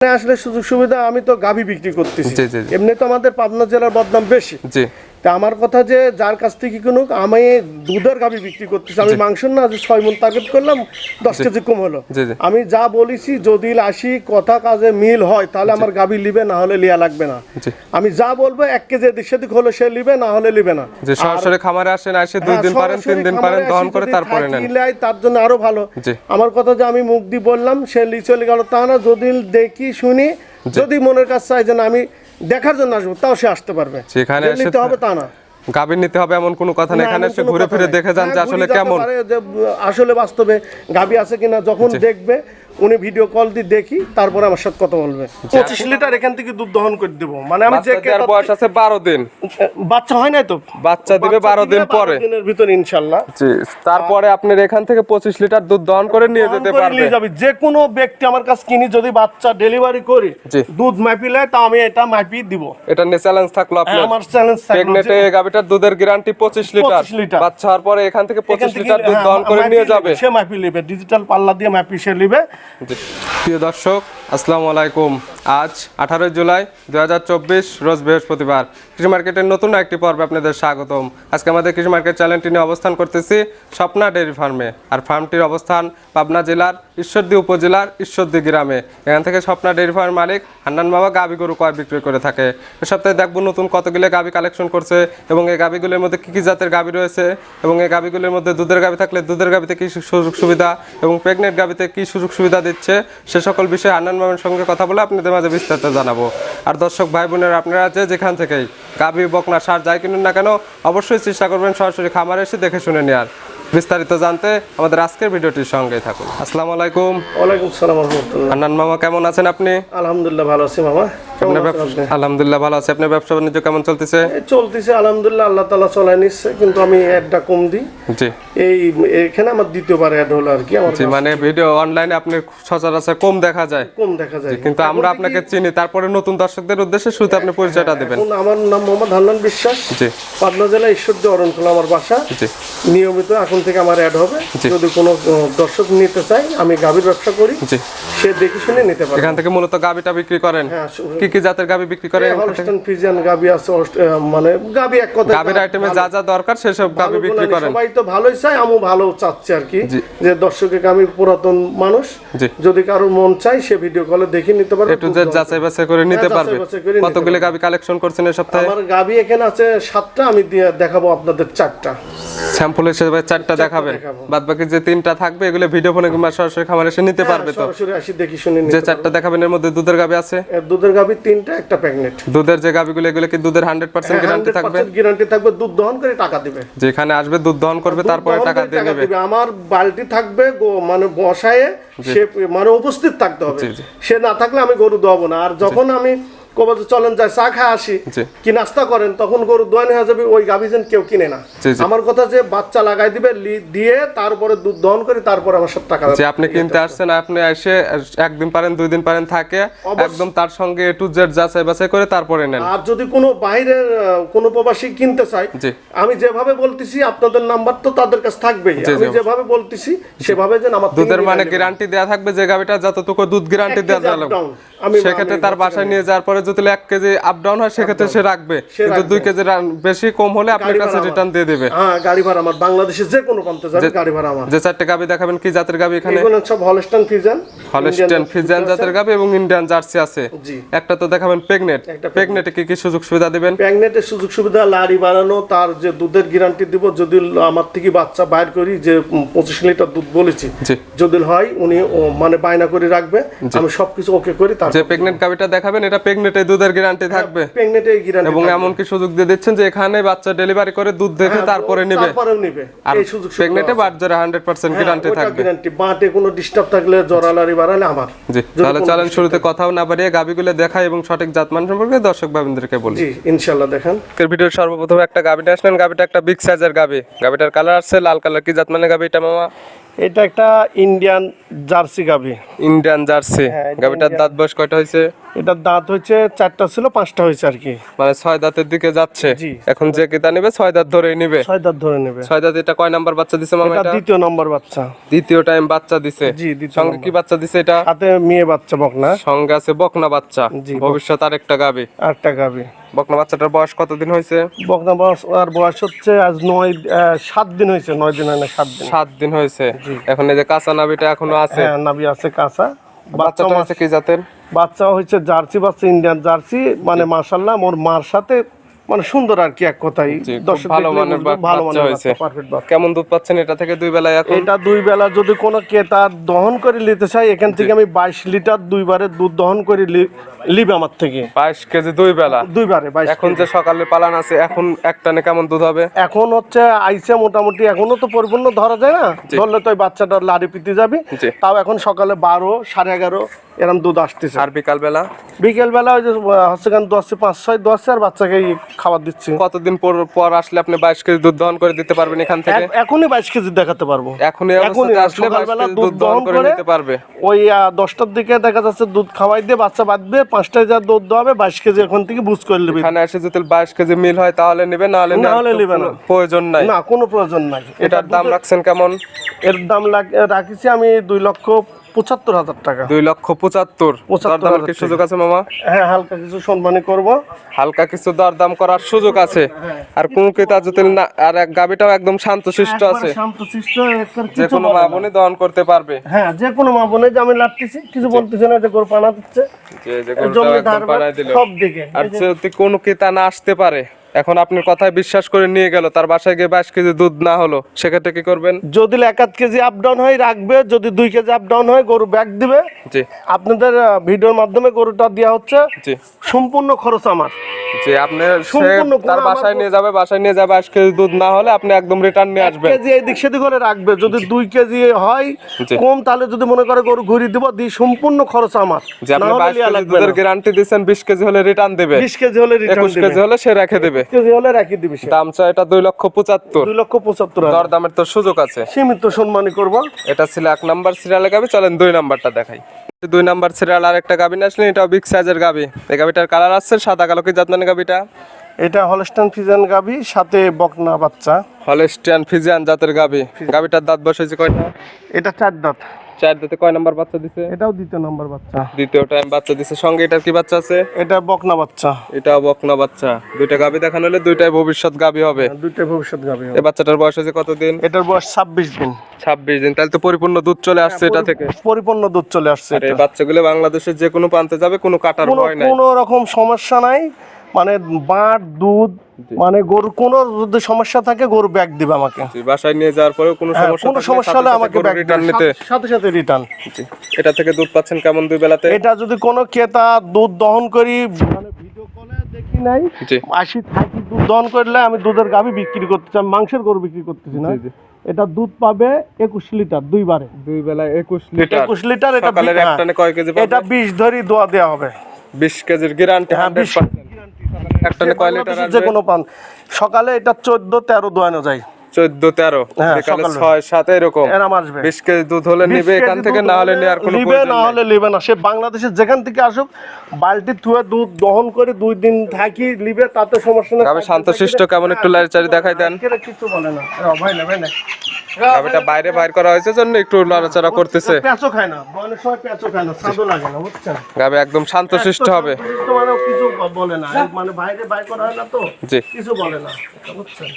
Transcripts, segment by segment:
আসলে সুযোগ সুবিধা আমি তো গাভী বিক্রি করতেছি। এমনি তো আমাদের পাবনা জেলার বদনাম বেশি। জি। তা আমার কথা যে যার কাছ থেকে কিনুক আমি দুধের গাভী বিক্রি করতেছি আমি মাংস না যে ছয় মন টার্গেট করলাম দশ কেজি কম হলো। আমি যা বলেছি যদি আসি কথা কাজে মিল হয় তাহলে আমার গাভী লিবে না হলে লিয়া লাগবে না। আমি যা বলব এক কেজি এদিক সেদিক হলে সে লিবে না হলে লিবে না। যে সরাসরি খামারে আসেন এসে দুই হ্যাঁ, দিন পারেন তিন দিন পারেন দহন করে তারপরে নেন। থাকি লাই, তার জন্য আরও ভালো। আমার কথা যে আমি মুখ দিয়ে বললাম সে লি চলে গেল তা না যদি দেখি শুনি যদি মনের কাছে চাই যে আমি দেখার জন্য আসব তাও সে আসতে পারবে। সেখানে নিতে হবে তা না। গাভীর নিতে হবে এমন কোনো কথা না, এখানে সে এসে ঘুরে ফিরে দেখে যান যে হ্যাঁ, আসলে কেমন। আসলে বাস্তবে গাভী আছে কিনা যখন দেখবে উনি ভিডিও কল দিয়ে দেখি তারপরে আমার সাথে কথা বলবে। পঁচিশ লিটার এখান থেকে দুধ দহন করে দেবো। মানে আমি যে বাচ্চা বয়স আছে বারো দিন। বাচ্চা হয় নাই তো? বাচ্চা দিবে বারো দিন পরে। দিনের ভিতরে ইনশাল্লাহ। জি তারপরে আপনার এখান থেকে পঁচিশ লিটার দুধ দহন করে নিয়ে যেতে পারবে। নিয়ে যাবে। যে কোনো ব্যক্তি আমার কাছে কিনি যদি বাচ্চা ডেলিভারি করি। দুধ মাপিলে তা আমি এটা মাপি দিব। এটা নিয়ে চ্যালেঞ্জ থাকল হ্যাঁ, আপনার। আমার চ্যালেঞ্জ প্রেগনেটে গাভিটার দুধের গ্যারান্টি পঁচিশ লিটার। 25 লিটার। বাচ্চা হওয়ার পরে এখান থেকে পঁচিশ লিটার দুধ হ্যাঁ, দহন করে নিয়ে যাবে। সে মাপি লিবে ডিজিটাল পাল্লা দিয়ে মাপি সে জি। প্রিয় দর্শক, আসসালামু আলাইকুম। আজ আঠারোই জুলাই দু হাজার চব্বিশ, রোজ বৃহস্পতিবার। কৃষি মার্কেটের নতুন একটি পর্বে আপনাদের স্বাগতম। আজকে আমাদের কৃষি মার্কেট চ্যানেলটি নিয়ে অবস্থান করতেছি স্বপ্না ডেয়ারি ফার্মে। আর ফার্মটির অবস্থান পাবনা জেলার ঈশ্বরদী উপজেলার ঈশ্বরদী গ্রামে। এখান থেকে স্বপ্না ডেয়ারি ফার্ম মালিক হান্নান বাবা গাবি গরু কয় বিক্রি করে থাকে। এ সপ্তাহে দেখব নতুন কতগুলো গাবি কালেকশন করছে এবং এই গাবিগুলোর মধ্যে কী কী জাতের গাবি রয়েছে এবং এই গাবিগুলোর মধ্যে দুধের গাবি থাকলে দুধের গাবিতে কী সুযোগ সুবিধা এবং প্রেগনেন্ট গাবিতে কী সুযোগ সুবিধা দিচ্ছে। সে সকল বিষয়ে আন্নান মামের সঙ্গে কথা বলে আপনাদের মাঝে বিস্তারিত জানাব। আর দর্শক ভাই বোনেরা, আপনারা যে যেখান থেকেই গাভী, বকনা, সার যাই কিনুন না কেন, অবশ্যই চেষ্টা করবেন সরাসরি খামারে এসে দেখে শুনে নেওয়ার বিস্তারিত জানতে আমাদের আজকের ভিডিওটির সঙ্গে থাকুন। আসসালামু আলাইকুম। ওয়ালাইকুম সালাম রহমতুল্লাহ। হান্নান মামা কেমন আছেন আপনি? আলহামদুলিল্লাহ ভালো আছি মামা? আলহামদুলিল্লাহ ভালো আছে। আপনার ব্যবসা বাণিজ্য কেমন চলতেছে? চলতেছে আলহামদুলিল্লাহ আল্লাহ তালা চলাই নিচ্ছে কিন্তু আমি অ্যাডটা কম দিই। জি। এই এখানে আমার দ্বিতীয়বার অ্যাড হলো আর কি জি মানে ভিডিও অনলাইনে আপনি সচরাচর কম দেখা যায়। কম দেখা যায়। কিন্তু আমরা আপনাকে চিনি তারপরে নতুন দর্শকদের উদ্দেশ্যে শুরুতে আপনি পরিচয়টা দেবেন। আমার নাম মোহাম্মদ হান্নান বিশ্বাস। জি। পাবনা জেলা ঈশ্বরদী অরণখোলা আমার বাসা। জি। নিয়মিত এখন থেকে আমার অ্যাড হবে। যদি কোনো দর্শক নিতে চাই আমি গাভীর ব্যবসা করি। সে দেখে শুনে নিতে পারে এখান থেকে মূলত গাবিটা বিক্রি করেন। হ্যাঁ কি কি জাতের গাবি বিক্রি করেন হলস্টাইন ফ্রিজিয়ান গাভী আছে মানে গাভী এক কথা গাবির আইটেমে যা যা দরকার সেসব গাবি বিক্রি করেন। সবাই তো ভালোই চাই আমি ভালো চাচ্ছি আর কি। যে দর্শকের আমি পুরাতন মানুষ যদি কারোর মন চাই সে ভিডিও কলে দেখে নিতে পারে একটু যে যাচাই বাছাই করে নিতে হ্যাঁ, পারবে। করে কতগুলো গাবি কালেকশন করছেন এই সপ্তাহে? আমার গাভী এখানে আছে সাতটা আমি দেখাবো আপনাদের চারটা। স্যাম্পল হিসেবে চারটা দেখাবেন। দেখাবো। বাদ বাকি যে তিনটা থাকবে এগুলো ভিডিও ফোনে কিংবা সরাসরি খামারে এসে নিতে পারবে তো। সরাসরি আসি দেখি শুনে যে চারটা দেখাবেন এর মধ্যে দুধের গাবি আছে? দুধের গাভী তিনটা একটা প্যাগনেট দুধের যে গাবিগুলো এগুলো কি দুধের হান্ড্রেড পার্সেন্ট গ্যারান্টি থাকবে? 100% গ্যারান্টি থাকবে দুধ দহন করে টাকা দিবে। যেখানে আসবে দুধ দহন করবে তারপরে টাকা দিয়ে নেবে দিবে। আমার বালতি থাকবে মানে বসায়ে সে মানে উপস্থিত থাকতে হবে। সে না থাকলে আমি গরু দোয়াবো না। আর যখন আমি কবে যে চলেন যাই চা খায় আসি। কি নাস্তা করেন তখন গরু দোয়ানি হয়ে যাবে ওই গাভী যেন কেউ কিনে না। আমার কথা যে বাচ্চা লাগাই দিবে দিয়ে তারপরে দুধ দহন করে তারপরে আমার সাথে টাকা যে আপনি কিনতে আসছেন আপনি এসে একদিন পারেন দুই দিন পারেন থাকে। একদম তার সঙ্গে টু জেড যাচাই বাছাই করে তারপরে নেন। আর যদি কোনো বাইরের কোনো প্রবাসী কিনতে চায় আমি যেভাবে বলতেছি আপনাদের নাম্বার তো তাদের কাছে থাকবেই। আমি যেভাবে বলতেছি সেভাবে যেন আমার দুধের মানে গ্যারান্টি দেওয়া থাকবে যে গাবিটা যতটুকু দুধ গ্যারান্টি দেওয়া যাবে। সেক্ষেত্রে তার বাসায় নিয়ে যাওয়ার পরে যদি এক কেজি আপ ডাউন হয় সেক্ষেত্রে সে রাখবে। কিন্তু দুই কেজি বেশি কম হলে আপনার কাছে রিটার্ন দিয়ে দিবে। হ্যাঁ গাড়ি ভাড়া আমার। বাংলাদেশের যে কোনো প্রান্তে যাবে গাড়ি ভাড়া আমার। যে চারটে গাবি দেখাবেন কি জাতের গাবি এখানে? এগুলো সব হলস্টান ফিজান হলস্টেন ফ্রিজিয়ান জাতের গাবি এবং ইন্ডিয়ান জার্সি আছে। জি। একটা তো দেখাবেন প্রেগনেট একটা প্রেগনেটে কি কি সুযোগ সুবিধা দিবেন? প্যাগনেটের সুযোগ সুবিধা লাড়ি বাড়ানো তার যে দুধের গ্যারান্টি দিব যদি আমার থেকে বাচ্চা বাইর করি যে পঁচিশ লিটার দুধ বলেছি যদি হয় উনি মানে বায়না করে রাখবে। আমি সবকিছু ওকে করি তার যে প্রেগনেন্ট গাবিটা দেখাবেন এটা প্রেগনেটে দুধের গ্যারান্টি থাকবে। প্যাগনেটের গ্যারান্টি এবং এমন কি সুযোগ দিয়ে দিচ্ছেন যে এখানে বাচ্চা ডেলিভারি করে দুধ দেখে তারপরে নেবে। তারপরেও নিবে। আর এই সুযোগ সুবিধা প্রেগনেটে বাচ্চারা হান্ড্রেড পার্সেন্ট গ্যারান্টি থাকবে। গ্যারান্টি বাটে কোনো ডিস্টার্ব থাকলে জরালারি বাড়ালে আমার। জি তাহলে চলেন শুরুতে কথাও না বাড়িয়ে গাবিগুলো দেখাই এবং সঠিক জাতমান সম্পর্কে দর্শক ভাবিনদেরকে বলি। জি ইনশাল্লাহ দেখেন। আজকের ভিডিওর সর্বপ্রথম একটা গাবিটা আসলেন। গাবিটা একটা বিগ সাইজের গাবি গাবিটার কালার আছে লাল কালার কি জাতমানের গাবি এটা মামা? এটা একটা ইন্ডিয়ান জার্সি গাভি। ইন্ডিয়ান জার্সি গাবিটার দাঁত বয়স কয়টা হয়েছে? এটার দাঁত হচ্ছে চারটা ছিল পাঁচটা হয়েছে আর কি। মানে ছয় দাঁতের দিকে যাচ্ছে? এখন যে কেতা নেবে ছয় দাঁত ধরেই নিবে? ছয় দাঁত ধরে নেবে। ছয় দাঁত এটা কয় নাম্বার বাচ্চা দিছে মামা এটা দ্বিতীয় নম্বর বাচ্চা। দ্বিতীয় টাইম বাচ্চা দিছে। জি, দ্বিতীয় সঙ্গে কি বাচ্চা দিছে এটা? হাতে মেয়ে বাচ্চা বকনা। সঙ্গে আছে বকনা বাচ্চা। ভবিষ্যৎ আরেকটা গাবে আটটা গাবি বকনা বাচ্চাটার বয়স কতদিন হয়েছে? বকনা বয়স আর বয়স হচ্ছে আজ নয় সাত দিন হয়েছে নয় দিন হয় না সাত দিন। সাত দিন হয়েছে। এখন এই যে কাঁচা নাবিটা এখনও আছে? হ্যাঁ নাবি আছে কাঁচা। বাচ্চা বাচ্চাটা আছে কি জাতের? বাচ্চা হয়েছে জার্সি বাচ্চা ইন্ডিয়ান জার্সি মানে মার্শাল্লাহ মোর মার সাথে মানে সুন্দর আর কি এক কথাই। দর্শক ভালো মানের ভালো মানের হয়েছে। কেমন দুধ পাচ্ছেন এটা থেকে দুই এখন? এটা দুই বেলা যদি কোনো ক্রেতা দহন করে নিতে চাই এখান থেকে আমি বাইশ লিটার দুইবারে দুধ দহন করে লিবে আমার থেকে। বাইশ কেজি দুই বেলা? দুইবারে বাইশ এখন যে সকালে পালান আছে এখন এক টানে কেমন দুধ হবে? এখন হচ্ছে আইসে মোটামুটি এখনও তো পরিপূর্ণ ধরা যায় না। ধরলে তো ওই বাচ্চাটা লাড়ি পিতে যাবি। তাও এখন সকালে বারো সাড়ে এগারো এরম দুধ আসতেছে। আর বিকাল বেলা বিকেল বেলা ওই যে আহ, হচ্ছে কেন দশে পাঁচ ছয় দশে আর বাচ্চাকে খাবার দিচ্ছি। কতদিন পর পর আসলে আপনি বাইশ কেজি দুধ দহন করে দিতে পারবেন এখান থেকে? এখনই বাইশ কেজি দেখাতে পারব। এখনই এখনই অবস্থাতে আসলে সকালবেলা দুধ দহন করে নিতে পারবে। ওই দশটার দিকে দেখা যাচ্ছে দুধ খাওয়াই দিয়ে বাচ্চা বাঁধবে পাঁচটায় যা দুধ দেওয়া হবে বাইশ কেজি এখন থেকে বুঝ করে নেবে। এখানে এসে যদি বাইশ কেজি মিল হয় তাহলে নেবে না হলে না হলে নেবে না। প্রয়োজন নাই। না কোনো প্রয়োজন নাই। এটার দাম রাখছেন কেমন? এর দাম রাখিছি আমি দুই লক্ষ পঁচাত্তর হাজার টাকা। দুই লক্ষ পঁচাত্তর। পঁচাত্তর দরদামের কি সুযোগ আছে মামা? হ্যাঁ হালকা কিছু সম্মানী করব। হালকা কিছু দরদাম করার সুযোগ আছে। আর কোন ক্রেতা যদি না আর এক গাবিটাও একদম শান্তশিষ্ট আছে। শান্তশিষ্ট যে কোনো মা না। বোনই দহন করতে পারবে। হ্যাঁ যে কোনো মা বোনে যে আমি লাগতেছি কিছু বলতেছে না যে গরু পানা দিচ্ছে। যে যে দিল। সব দিকে আর যদি কোনো ক্রেতা না আসতে পারে এখন আপনার কথায় বিশ্বাস করে নিয়ে গেল তার বাসায় গিয়ে বাইশ কেজি দুধ না হলো সেক্ষেত্রে কি করবেন? যদি এক আধ কেজি আপ ডাউন হয় রাখবে যদি দুই কেজি আপ ডাউন হয় গরু ব্যাগ দিবে জি। আপনাদের ভিডিওর মাধ্যমে গরুটা দেওয়া হচ্ছে জি। সম্পূর্ণ খরচ আমার। জি আপনি সম্পূর্ণ তার বাসায় নিয়ে যাবে বাসায় নিয়ে যাবে কেজি দুধ না হলে আপনি একদম রিটার্ন নিয়ে আসবেন। কেজি এদিক সেদিক করে রাখবে যদি দুই কেজি হয়। কম তাহলে যদি মনে করে গরু ঘুরিয়ে দিব দি সম্পূর্ণ খরচ আমার। যে আপনি না হলে বাইশ লিয়া কেজি দুধের গ্যারান্টি দিচ্ছেন বিশ কেজি হলে রিটার্ন দেবে বিশ কেজি হলে রিটার্ন কেজি হলে সে রেখে দেবে। কেজি হলে রাখি দিবি দাম চাই এটা দুই লক্ষ পঁচাত্তর। দুই লক্ষ পঁচাত্তর হাজার। দরদামের তো সুযোগ আছে। সীমিত সম্মানী করব। এটা ছিল এক নাম্বার সিরিয়ালে গাবি চলেন দুই নাম্বারটা দেখাই। দুই নাম্বার সিরিয়াল আর একটা গাবি আসলেন এটাও বিগ সাইজের গাবি। এই গাবিটার কালার আসছে সাদা কালো কি জাতমানের গাবিটা? এটা হলস্টান ফিজান গাবি সাথে বকনা বাচ্চা। হলেস্টিয়ান ফিজিয়ান জাতের গাবি। গাবিটার দাঁত বসেছে কয়টা? এটা চার দাঁত। চার দাঁতে কয় নাম্বার বাচ্চা দিছে? এটাও দ্বিতীয় নম্বর বাচ্চা। দ্বিতীয় টাইম বাচ্চা দিছে। সঙ্গে এটার কি বাচ্চা আছে? এটা বকনা বাচ্চা। এটা বকনা বাচ্চা। দুইটা গাবি দেখানো হলে দুইটাই ভবিষ্যৎ গাবি হবে। দুইটা ভবিষ্যৎ গাবি হবে। এই বাচ্চাটার বয়স হয়েছে কতদিন? এটার বয়স ছাব্বিশ দিন। ছাব্বিশ দিন। তাহলে তো পরিপূর্ণ দুধ চলে আসছে এটা থেকে। পরিপূর্ণ দুধ চলে আসছে এই বাচ্চাগুলো বাংলাদেশের যে কোনো প্রান্তে যাবে কোনো কাটার ভয় নাই। কোনো রকম সমস্যা নাই। মানে বাট দুধ মানে গরুর কোনো যদি সমস্যা থাকে গরু ব্যাগ দিবে আমাকে। বাসায় নিয়ে যাওয়ার পরেও কোনো হ্যাঁ, সমস্যা কোনো সমস্যা হলে আমাকে ব্যাগ রিটার্ন নিতে। সাথে সাথে রিটার্ন এটা থেকে দুধ পাচ্ছেন কেমন দুই বেলাতে? এটা যদি কোনো ক্রেতা দুধ দহন করি মানে ভিডিও কলে দেখি নাই আশি থাকি দুধ দহন করলে আমি দুধের গাভি বিক্রি করতেছি আমি মাংসের গরু বিক্রি করতেছি না। এটা দুধ পাবে একুশ লিটার দুইবারে। দুই বেলায় একুশ লিটার। একুশ লিটার এটা হ্যাঁ, এটা বিশ ধরি দোয়া দেওয়া হবে। বিশ কেজির গ্যারান্টি হ্যাঁ, 20 এক টানে কয় লিটার যে কোনো পান সকালে এটা চোদ্দ তেরো দোয়ানো যায়। চোদ্দ তেরো। হ্যাঁ, বিকালে ছয় সাত এরকম। বিশ কেজি দুধ হলে নিবে এখান থেকে না হলে নেওয়ার কোনো প্রয়োজন না হলে লিবে না। সে বাংলাদেশের যেখান থেকে আসুক বালতি থুয়ে দুধ দহন করে দুই দিন থাকি নিবে তাতে সমস্যা নেই। গাবে শান্তশিষ্ট কেমন একটু লাড়িচাড়ি দেখাই দেন। কিছু বলে না। ভাই না ভাই না। গাবিটা বাইরে বাইর করা হয়েছে জন্য একটু নড়াচড়া করতেছে। পেঁচও খায় না। বনের সময় পেঁচও খায় না লাগে না বুঝছেন? গাবে একদম শান্তশিষ্ট হবে। মানে কিছু বলে না। মানে বাইরে বাইর করা হয় না তো কিছু বলে না বুঝছেন?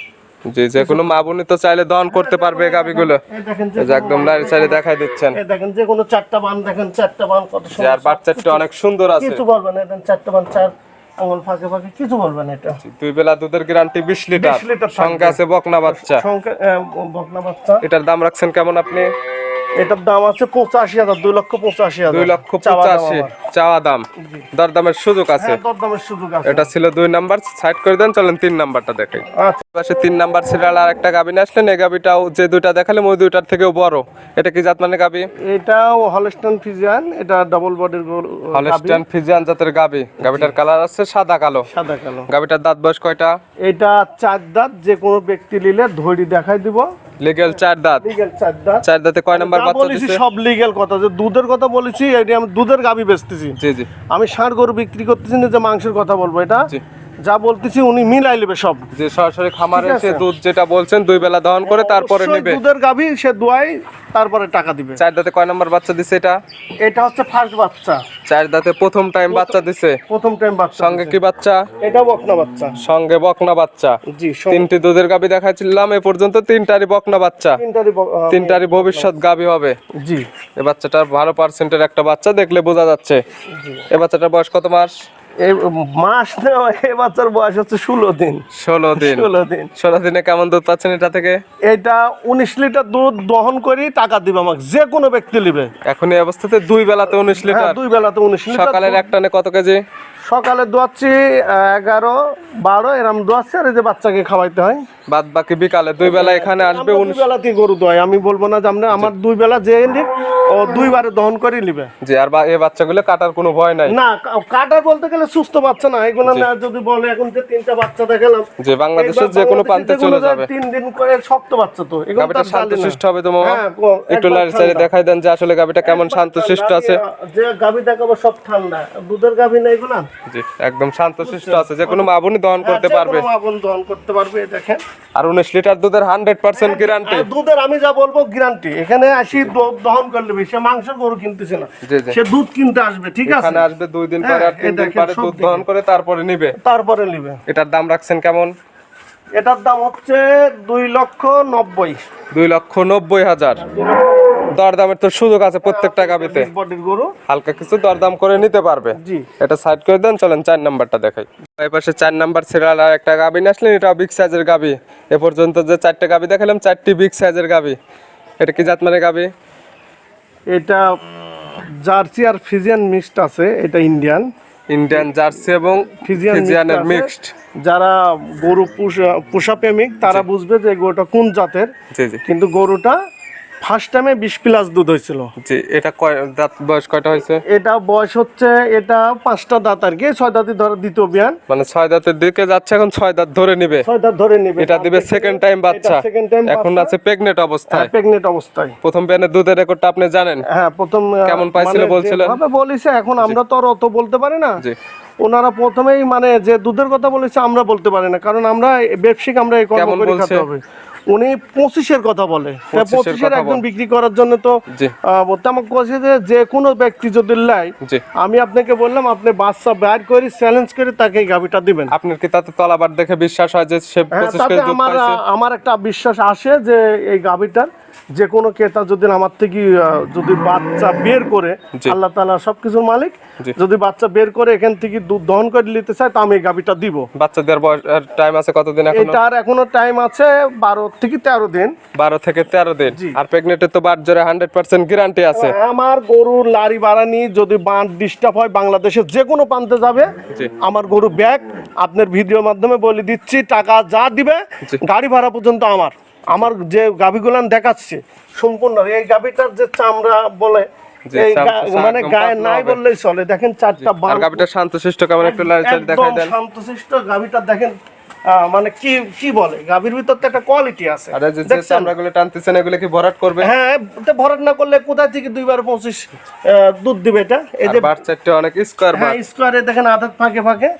জি যে কোনো মা বোনই তো চাইলে দহন করতে পারবে গাবিগুলো দেখেন একদম লাড়িচাড়ি দেখাই দিচ্ছেন। দেখেন যে কোনো চারটা বান দেখেন চারটা বান কত যে আর বাচ্চাটা অনেক সুন্দর আছে। কিছু বলবে না দেখেন চারটা বান চার আঙুল ফাঁকে ফাঁকে কিছু বলবে না এটা দুই বেলা দুধের গ্যারান্টি বিশ লিটার 20 লিটার থাকবে। আছে বকনা বাচ্চা। সংখ্যা বকনা বাচ্চা। এটার দাম রাখছেন কেমন আপনি? এটার দাম আছে পঁচাশি হাজার দুই লক্ষ পঁচাশি হাজার। দুই লক্ষ পঁচাশি চাওয়া দাম। দরদামের সুযোগ আছে। হ্যাঁ দরদামের সুযোগ আছে। এটা ছিল দুই নাম্বার সাইড করে দেন চলেন তিন নাম্বারটা দেখাই। আচ্ছা। পাশে তিন নাম্বার সিরিয়াল আর একটা গাবি নিয়ে আসলেন। এই গাবিটাও যে দুইটা দেখালাম ওই দুইটার থেকেও বড়। এটা কি জাত মানে গাবি এটাও হলস্টন ফিজিয়ান এটা ডাবল বডির হলস্টাইন ফিজিয়ান জাতের গাবি গাবিটার কালার আছে সাদা কালো। সাদা কালো। গাবিটার দাঁত বয়স কয়টা? এটা চার দাঁত যে কোনো ব্যক্তি নিলে ধৈর্য দেখাই দিব। লিগেল চার দাঁত। লিগেল চার দাঁত। চার দাঁতে কয় নাম্বার বাচ্চা দিছে? সব লিগেল কথা। যে দুধের কথা বলেছি এটা আমি দুধের গাবি বেচতেছি। জি জি। আমি ষাঁড় গরু বিক্রি করতেছি না যে মাংসের কথা বলব এটা জি। যা বলতেছি উনি মিলাই নেবে সব। যে সরাসরি খামারে এসে দুধ যেটা বলছেন দুই বেলা দহন করে তারপরে নেবে। দুধের গাবি সে দোয়াই তারপরে টাকা দিবে। চার দাঁতে কয় নাম্বার বাচ্চা দিছে এটা? এটা হচ্ছে ফার্স্ট বাচ্চা। চার দাঁতে প্রথম টাইম বাচ্চা দিছে। প্রথম টাইম বাচ্চা সঙ্গে কি বাচ্চা? এটা বকনা বাচ্চা। সঙ্গে বকনা বাচ্চা। জি তিনটি দুধের গাবি দেখাচ্ছিলাম এ পর্যন্ত তিনটারই বকনা বাচ্চা। তিনটারই তিনটারই ভবিষ্যৎ গাবি হবে। জি। এই বাচ্চাটার ভালো পার্সেন্টের একটা বাচ্চা দেখলে বোঝা যাচ্ছে। এই বাচ্চাটার বয়স কত মাস? মাস না এ বাচ্চার বয়স হচ্ছে ষোলো দিন। ষোলো দিন। ষোলো দিন। ষোলো দিনে কেমন দুধ পাচ্ছেন এটা থেকে? এটা উনিশ লিটার দুধ দহন করি টাকা দিবে আমাকে। যে কোনো ব্যক্তি নিবে। এখন এই অবস্থাতে দুই বেলাতে উনিশ হ্যাঁ লিটার। দুই বেলাতে উনিশ লিটার সকালের। একটানে কত কেজি? সকালে দোয়াচ্ছি এগারো বারো এরম দোয়াচ্ছি আর এই যে বাচ্চাকে খাওয়াইতে হয়। বাদ বাকি বিকালে দুই বেলা এখানে আসবে উনিশ বেলাতেই গরু দোয়াই। আমি বলব না যে আমরা আমার দুই বেলা যে নিক ও দুইবারে দহন করে নিবে। জি আর এই বাচ্চাগুলো কাটার কোনো ভয় নাই। না কাটার বলতে গেলে সুস্থ বাচ্চা না। এগুলো না যদি বলে এখন যে তিনটা বাচ্চা দেখালাম যে বাংলাদেশের যে কোনো প্রান্তে চলে যাবে। তিন দিন করে শক্ত বাচ্চা তো। এগুলো তার। শান্তশিষ্ট হবে তো মামা? হ্যাঁ, একটু লাড়ি দেখাই দেন যে আসলে গাবিটা কেমন শান্তশিষ্ট আছে। যে গাবি দেখাবো সব ঠান্ডা। দুধের গাবি না এগুলা? জি একদম শান্তশিষ্ট আছে। যে কোনো মা দহন করতে হ্যাঁ, পারবে। কোনো দহন করতে পারবে দেখেন। আর উনিশ লিটার দুধের হান্ড্রেড পার্সেন্ট গ্যারান্টি দুধের আমি যা বলব গ্যারান্টি এখানে আসি দুধ দহন করলে সে মাংস গরু কিনতেছে না। সে দুধ কিনতে আসবে ঠিক আছে? এখানে আসবে দুই দিন পরে আর হ্যাঁ, তিন দিন পরে দুধ দহন করে তারপরে নিবে। তারপরে নিবে। এটার দাম রাখছেন কেমন? এটার দাম হচ্ছে দুই লক্ষ নব্বই। দুই লক্ষ নব্বই হাজার। দরদামের তো সুযোগ আছে প্রত্যেকটা গাবিতে গরু। হালকা কিছু দরদাম করে নিতে পারবে। জি। এটা সাইড করে দেন চলেন চার নাম্বারটা দেখাই। এই পাশে চার নাম্বার সিরিয়াল আর একটা গাবি আসলেন এটা বিগ সাইজের গাবি। এ পর্যন্ত যে চারটে গাবি দেখালাম চারটি বিগ সাইজের গাবি। এটা কি জাত মানে গাবি? এটা জার্সি আর ফিজিয়ান মিক্সড আছে এটা ইন্ডিয়ান। ইন্ডিয়ান জার্সি এবং ফিজিয়ান ফিজিয়ানের মিক্সড যারা গরু পোষা পোষা প্রেমিক তারা বুঝবে যে গরুটা কোন জাতের। কিন্তু গরুটা ফার্স্ট টাইমে বিশ প্লাস দুধ হয়েছিল। জি এটা কয় দাঁত বয়স কয়টা হয়েছে? এটা বয়স হচ্ছে এটা পাঁচটা দাঁত আর কি ছয় দাঁতই ধরে দ্বিতীয় বিয়ান মানে ছয় দাঁতের দিকে যাচ্ছে এখন ছয় দাঁত ধরে নিবে। ছয় দাঁত ধরে নিবে। এটা দিবে সেকেন্ড টাইম বাচ্চা। সেকেন্ড টাইম এখন আছে প্রেগনেন্ট অবস্থায়। প্রেগনেন্ট অবস্থায়। প্রথম বিয়ানের দুধের রেকর্ডটা আপনি জানেন? হ্যাঁ প্রথম কেমন পাইছিল মানে বলছিলেন? যেভাবে বলিছে এখন আমরা তো আর অত বলতে পারি না। জি। ওনারা প্রথমেই মানে যে দুধের কথা বলেছে আমরা বলতে পারি না। কারণ আমরা ব্যবসায়িক আমরা এই কর্ম করে খেতে হবে। উনি পঁচিশের কথা বলে। তা 25 পঁচিশের একজন বিক্রি করার জন্য তো আমাকে বলছে যে যে কোনো ব্যক্তি যদি লাই আমি আপনাকে বললাম আপনি বাচ্চা বের করে চ্যালেঞ্জ করে তাকে এই গাভিটা দিবেন। আপনার কি তাতে তলাবার দেখে বিশ্বাস হয় যে সে হ্যাঁ আমার আমার একটা বিশ্বাস আসে যে এই গাভিটার যে কোনো ক্রেতা যদি আমার থেকে যদি বাচ্চা বের করে আল্লাহ তাআলা সবকিছুর মালিক যদি বাচ্চা বের করে এখান থেকে দুধ দহন করে নিতে চায় তো আমি গাভিটা দিব। বাচ্চা দেওয়ার টাইম আছে কতদিন এটার এখনও টাইম আছে বারো থেকে তেরো দিন। বারো থেকে তেরো দিন। আর প্রেগনেন্টের তো বাট জোরে হান্ড্রেড পার্সেন্ট গ্যারান্টি আছে। আমার গরুর লারি বাড়ানি যদি বাঁধ ডিস্টার্ব হয় বাংলাদেশের যে কোনো প্রান্তে যাবে। আমার গরু ব্যাগ আপনার ভিডিওর মাধ্যমে বলে দিচ্ছি টাকা যা দিবে গাড়ি ভাড়া পর্যন্ত আমার। আমার যে গাভিগুলান দেখাচ্ছে সম্পূর্ণ এই গাভিটার যে চামড়া বলে মানে গায়ে নাই বললেই চলে। দেখেন চারটা বান গাবিটা শান্তশিষ্ট কেমন একটু দেখাই দেন। শান্তশিষ্ট গাভিটা দেখেন মানে কি কি বলে? গাভির ভিতর তো একটা কোয়ালিটি আছে। আর যে যে চামড়াগুলো টানতেছেন এগুলো কি ভরাট করবে? হ্যাঁ এটা ভরাট না করলে কোথা থেকে দুইবার পঁচিশ আহ, দুধ দিবে এটা? এই যে বাট চারটে অনেক স্কোয়ার হ্যাঁ স্কোয়ারে দেখেন আধার ফাঁকে ফাঁকে।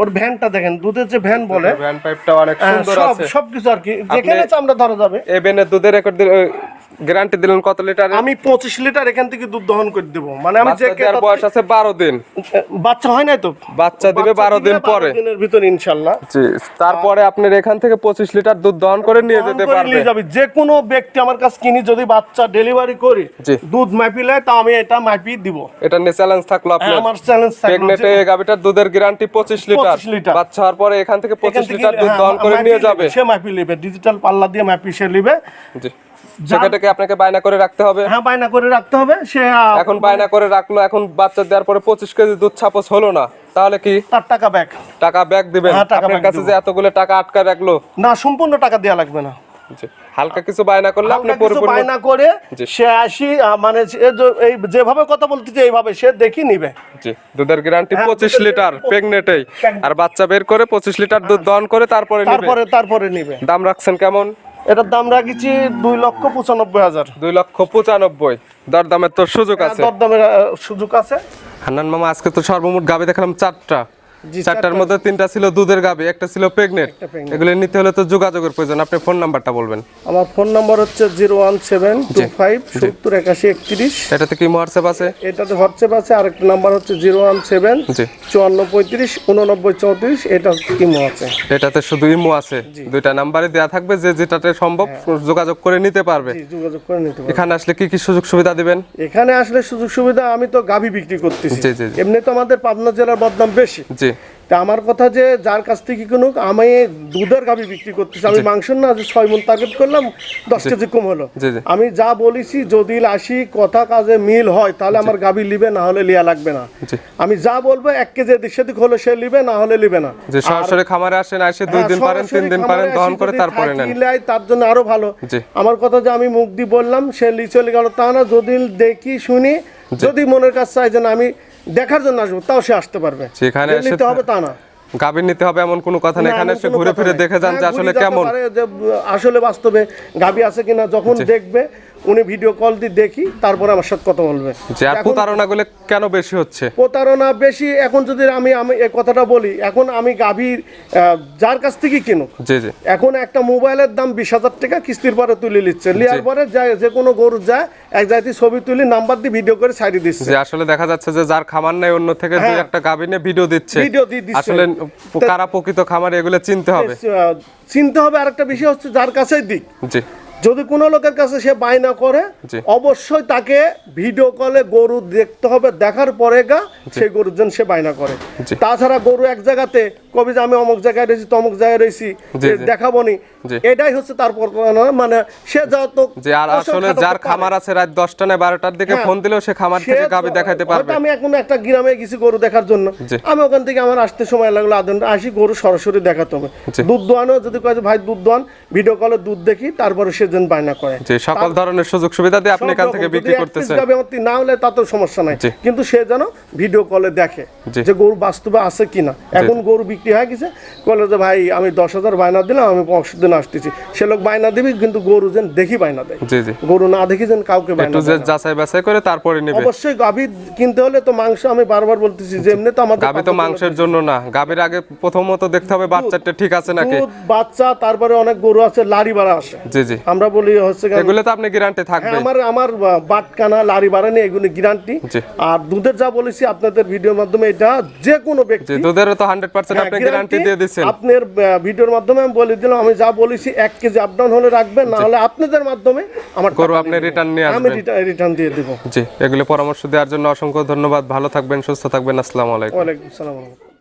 ওর ভ্যানটা দেখেন দুধের যে ভ্যান বলে ভ্যান পাইপটা অনেক সুন্দর আছে। সব সবকিছু আর কি। যেখানে চামড়া ধরা যাবে। এবেনের দুধের রেকর্ড গ্যারান্টি দিলেন কত লিটার? আমি পঁচিশ লিটার এখান থেকে দুধ দহন করে দেবো। মানে আমি যে বয়স আছে বারো দিন। বাচ্চা হয় নাই তো? বাচ্চা দিবে বারো দিন পরে। দিনের ভিতর ইনশাল্লাহ। জি তারপরে আপনার এখান থেকে পঁচিশ লিটার দুধ দহন করে নিয়ে যেতে করে পারবে। যে কোনো ব্যক্তি আমার কাছে কিনি যদি বাচ্চা ডেলিভারি করি। দুধ মাপিলে তা আমি এটা মাপি দিব। এটা নিয়ে চ্যালেঞ্জ থাকল হ্যাঁ, আপনার। আমার চ্যালেঞ্জ প্রেগনেটে গাবিটার দুধের গ্যারান্টি পঁচিশ লিটার। বাচ্চা হওয়ার পরে এখান থেকে পঁচিশ লিটার দুধ হ্যাঁ, দহন করে নিয়ে যাবে। সে মাপি লিবে ডিজিটাল পাল্লা দিয়ে মাপি সে লিবে জি। সেটাকে আপনাকে বায়না করে রাখতে হবে। হ্যাঁ বায়না করে রাখতে হবে। সে এখন বায়না করে রাখল এখন বাচ্চা দেওয়ার পরে পঁচিশ কেজি দুধ ছাপস হলো না। তাহলে কি? তার টাকা ব্যাক টাকা ব্যাক দিবেন। হ্যাঁ, আপনার কাছে যে এতগুলো টাকা আটকা রাখল। না সম্পূর্ণ টাকা দেওয়া লাগবে না। হালকা কিছু বায়না করলে আপনি পরিপূর্ণ বায়না করে সে আসি মানে এই যেভাবে কথা বলতে বলতেছে এইভাবে সে দেখি নিবে। জি দুধের গ্যারান্টি হ্যাঁ, পঁচিশ দুধের লিটার guarantee প্রেগনেটেই আর বাচ্চা বের করে পঁচিশ লিটার দুধ দহন করে তারপরে নিবে। তারপরে তারপরে নিবে। দাম রাখছেন কেমন? এটার দাম রাখিছি দুই লক্ষ পঁচানব্বই হাজার। দুই লক্ষ পঁচানব্বই। দর দামের তোর সুযোগ আছে? দরদামের দামের সুযোগ আছে। হান্নান মামা আজকে তো সর্বমোট গাবে দেখালাম চারটা। চারটার মধ্যে তিনটা ছিল দুধের গাবি একটা ছিল প্রেগনেট এগুলো নিতে হলে তো যোগাযোগের প্রয়োজন। আপনি ফোন নাম্বারটা বলবেন। আমার ফোন নাম্বার হচ্ছে zero one seven two five সত্তর একাশি একত্রিশ। এটাতে কি হোয়াটসঅ্যাপ আছে? এটাতে হোয়াটসঅ্যাপ আছে আরেকটা নাম্বার হচ্ছে জিরো ওয়ান সেভেন চুয়ান্ন পঁয়ত্রিশ উননব্বই চৌত্রিশ। এটা কিমো আছে। এটাতে শুধু ইমো আছে। দুইটা নাম্বারে দেওয়া থাকবে যে যেটাতে সম্ভব যোগাযোগ করে নিতে পারবে। জি, যোগাযোগ করে নিতে পারবেন এখানে আসলে কি কি সুযোগ সুবিধা দিবেন? এখানে আসলে সুযোগ সুবিধা আমি তো গাভী বিক্রি করতেছি। এমনি তো আমাদের পাবনা জেলার বদনাম বেশি। জি। তা আমার কথা যে যার কাছ থেকে কিনুক আমি দুধের গাভী বিক্রি করতেছি আমি মাংস না যে ছয় মন টার্গেট করলাম দশ কেজি কম হলো। আমি যা বলেছি যদি আসি কথা কাজে মিল হয় তাহলে আমার গাভী লিবে না হলে লিয়া লাগবে না। আমি যা বলব এক কেজি এদিক সেদিক হলে সে লিবে না হলে লিবে না। যে সরাসরি খামারে আসেন আসে দুই হ্যাঁ, দিন পারেন তিন দিন পারেন দহন করে তারপরে নেন। তার জন্য আরও ভালো। আমার কথা যে আমি মুখ দিয়ে বললাম সে লি চলে গেল তা না যদি দেখি শুনি যদি মনের কাছে চাই যে আমি দেখার জন্য আসব তাও সে আসতে পারবে। সেখানে নিতে হবে তা না। গাভীর নিতে হবে এমন কোনো কথা নেই না, এখানে এসে ঘুরে ফিরে দেখে যান যে হ্যাঁ, আসলে কেমন। যে, আসলে বাস্তবে গাভী আছে কিনা যখন দেখবে উনি ভিডিও কল দিয়ে দেখি তারপরে আমার সাথে কথা বলবে। যে আর প্রতারণাগুলো কেন বেশি হচ্ছে? প্রতারণা বেশি এখন যদি আমি আমি এই কথাটা বলি এখন আমি গাভীর যার কাছ থেকে কিনুক জি জি। এখন একটা মোবাইলের দাম বিশ হাজার টাকা কিস্তির পরে তুলে নিচ্ছে। লিয়ার পরে যায় যে কোনো গরু যায় এক জায়গায় ছবি তুলি নাম্বার দিয়ে ভিডিও করে সাইডে দিচ্ছে। যে আসলে দেখা যাচ্ছে যে যার খামার নাই অন্য থেকে দুই হ্যাঁ। একটা গাভী নিয়ে ভিডিও দিচ্ছে। ভিডিও দিয়ে দিচ্ছে। আসলে কারা প্রকৃত খামার এগুলো চিনতে হবে। চিনতে হবে। আরেকটা বিষয় হচ্ছে যার কাছেই দিক। জি। যদি কোনো লোকের কাছে সে বায়না করে অবশ্যই তাকে ভিডিও কলে গরু দেখতে হবে দেখার পরে গা সেই গরুর জন্য সে বায়না করে। তাছাড়া গরু এক জায়গাতে কবি যে আমি অমুক জায়গায় রয়েছি তমুক জায়গায় রয়েছি। দেখাবো নি এটাই হচ্ছে তার মানে সে যত যে আর আসলে যার খামার আছে রাত দশটা না বারোটার দিকে হ্যাঁ। ফোন দিলেও সে খামার থেকে তো- দেখাতে পারবে। আমি এখন একটা গ্রামে গেছি গরু দেখার জন্য। আমি ওখান থেকে আমার আসতে সময় লাগল আধ ঘণ্টা। আসি গরু সরাসরি দেখাতে হবে। দুধ দোয়ানো যদি কয় যে ভাই দুধ দোয়ান ভিডিও কলে দুধ দেখি তারপরে সে যেন বায়না করে। যে সকল ধরনের সুযোগ সুবিধা দিয়ে আপনি এখান থেকে বিক্রি করতেছেন। আমার না হলে তাতেও সমস্যা নাই। কিন্তু সে যেন ভিডিও কলে দেখে যে গরু বাস্তবে আছে কিনা এখন গরু বিক্রি হয়ে গেছে বলে যে ভাই আমি দশ হাজার বায়না দিলাম আমি পরশু দিন আসতেছি। সে লোক বায়না দিবি কিন্তু গরু যেন দেখি বায়না দেয়। জি জি। গরু না দেখি যেন কাউকে বায়না। যাচাই বাছাই করে তারপরে নেবে। অবশ্যই গাভী কিনতে হলে তো মাংস আমি বারবার বলতেছি যে এমনি তো আমাদের গাভী তো মাংসের জন্য না। গাভীর আগে প্রথমত দেখতে হবে বাচ্চাটা ঠিক আছে নাকি? বাচ্চা তারপরে অনেক গরু আছে লারি বাড়া আসে। জি জি। আমরা বলি হচ্ছে এগুলো তো আপনি গ্যারান্টি থাকবে। আমার আমার বাটকানা লারি বাড়ানি এগুলো গ্যারান্টি আর দুধের যা বলেছি আপনাদের ভিডিওর মাধ্যমে এটা যে কোনো ব্যক্তি যে দুধেরও তো হান্ড্রেড পার্সেন্ট হ্যাঁ, আপনি গ্যারান্টি দিয়ে দিচ্ছেন আপনার ভিডিওর মাধ্যমে আমি বলে দিলাম আমি যা বলেছি এক কেজি আপ ডাউন হলে রাখবেন না হলে আপনাদের মাধ্যমে আমার টাকা আপনি রিটার্ন নিয়ে আসবেন। আমি রিটার্ন দিয়ে দেবো। জি এগুলো পরামর্শ দেওয়ার জন্য অসংখ্য ধন্যবাদ। ভালো থাকবেন সুস্থ থাকবেন। আসসালামু আলাইকুম। ওয়ালাইকুম সালাম